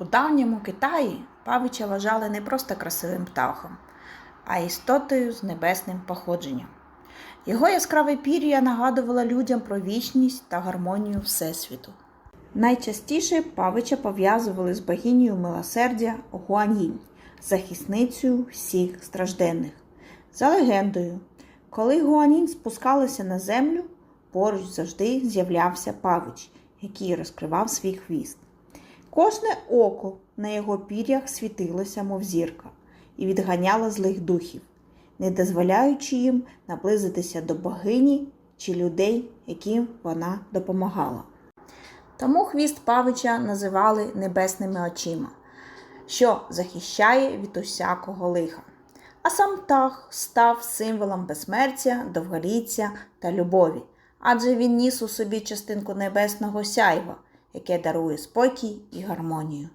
У давньому Китаї павича вважали не просто красивим птахом, а істотою з небесним походженням. Його яскраве пір'я нагадувало людям про вічність та гармонію Всесвіту. Найчастіше павича пов'язували з богинею милосердя Гуан'їнь, захисницею всіх стражденних. За легендою, коли Гуан'їнь спускалася на землю, поруч завжди з'являвся павич, який розкривав свій хвіст. Кожне око на його пір'ях світилося, мов зірка, і відганяло злих духів, не дозволяючи їм наблизитися до богині чи людей, яким вона допомагала. Тому хвіст павича називали небесними очима, що захищає від усякого лиха. А сам птах став символом безсмертя, довголіття та любові, адже він ніс у собі частинку небесного сяйва, яке дарує спокій і гармонію.